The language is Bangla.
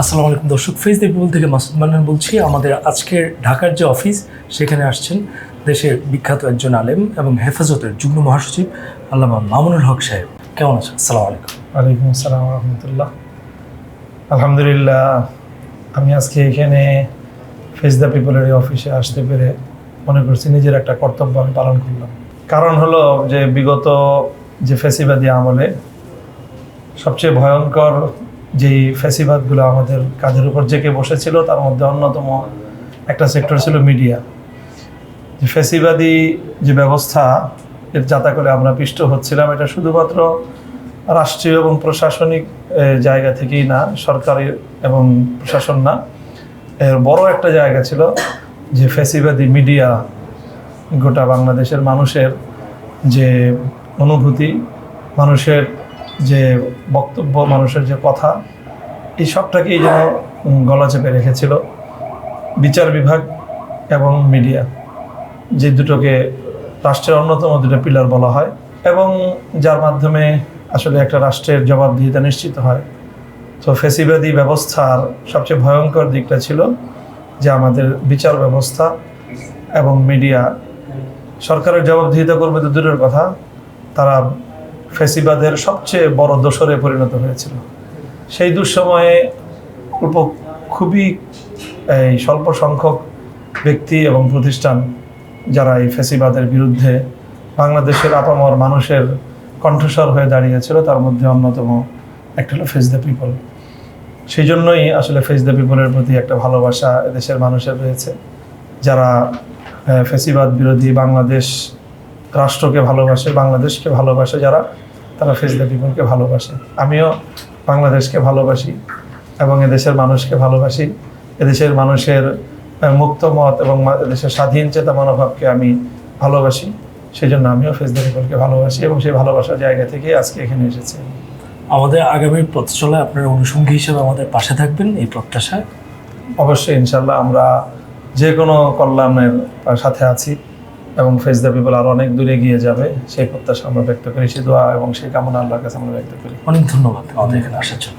আসসালামু আলাইকুম দর্শক ফেস দ্য থেকে মাসুদ মান্নান বলছি। আমাদের আজকের ঢাকার যে অফিস, সেখানে আসছেন দেশের বিখ্যাত একজন আলেম এবং হেফাজতের যুগ্ম মহাসচিব আল্লামা মামুনুল হক সাহেব। কেমন আছেন? আসসালামু আলাইকুম। ওয়ালাইকুম আসসালাম রহমতুল্লাহ। আলহামদুলিল্লাহ, আমি আজকে এখানে ফেস দ্য পিপলের অফিসে আসতে পেরে মনে করছি নিজের একটা কর্তব্য আমি পালন করলাম। কারণ হলো যে বিগত যে ফেসিবাদী আমলে সবচেয়ে ভয়ঙ্কর যেই ফেসিবাদগুলো আমাদের কাঁধের উপর জেঁকে বসেছিল, তার মধ্যে অন্যতম একটা সেক্টর ছিল মিডিয়া। যে ফেসিবাদী যে ব্যবস্থা, এর যাতা করে আমরা পিষ্ট হচ্ছিলাম, এটা শুধুমাত্র রাষ্ট্রীয় এবং প্রশাসনিক জায়গা থেকেই না, সরকারি এবং প্রশাসন না। এর বড় একটা জায়গা ছিল যে ফেসিবাদী মিডিয়া গোটা বাংলাদেশের মানুষের যে অনুভূতি, মানুষের যে বক্তব্য, মানুষের যে কথা, এই সবটাকেই যেন গলা চেপে রেখেছিল বিচার বিভাগ এবং মিডিয়া। যে দুটোকে রাষ্ট্রের অন্যতম দুটো পিলার বলা হয় এবং যার মাধ্যমে আসলে একটা রাষ্ট্রের জবাবদিহিতা নিশ্চিত হয়। তো ফেসিবাদী ব্যবস্থার সবচেয়ে ভয়ঙ্কর দিকটা ছিল যে আমাদের বিচার ব্যবস্থা এবং মিডিয়া, সরকারের জবাবদিহিতা করবে তো দূরের কথা, তারা ফেসিবাদের সবচেয়ে বড় দোসরে পরিণত হয়েছিল। সেই দুঃসময়ে উপ খুবই, এই স্বল্প সংখ্যক ব্যক্তি এবং প্রতিষ্ঠান যারা এই ফেসিবাদের বিরুদ্ধে বাংলাদেশের আপামর মানুষের কণ্ঠস্বর হয়ে দাঁড়িয়েছিল, তার মধ্যে অন্যতম একটা হলো ফেস দ্য পিপল সেই জন্যই আসলে ফেস দ্য পিপলের প্রতি একটা ভালোবাসা দেশের মানুষের রয়েছে। যারা ফেসিবাদ বিরোধী বাংলাদেশ রাষ্ট্রকে ভালোবাসে বাংলাদেশকে ভালোবাসে যারা তারা ফেস দ্য পিপলকে ভালোবাসে। আমিও বাংলাদেশকে ভালোবাসি এবং এদেশের মানুষকে ভালোবাসি। এদেশের মানুষের মুক্ত মত এবং এদেশের স্বাধীন চেতা মনোভাবকে আমি ভালোবাসি। সেই জন্য আমিও ফেস দ্য পিপলকে ভালোবাসি এবং সেই ভালোবাসার জায়গা থেকে আজকে এখানে এসেছি। আমাদের আগামী পথ আপনার অনুষঙ্গী হিসেবে আমাদের পাশে থাকবেন এই প্রত্যাশায়। অবশ্যই ইনশাল্লাহ আমরা যে কোনো কল্যাণের সাথে আছি। এবং ফেস দ্য পিপল আরও অনেক দূরে গিয়ে যাবে, সেই প্রত্যাশা আমরা ব্যক্ত করি। সে দোয়া এবং সেই কামনা আল্লাহর কাছে আমরা ব্যক্ত করি। অনেক ধন্যবাদ আমাদের এখানে আসার জন্য।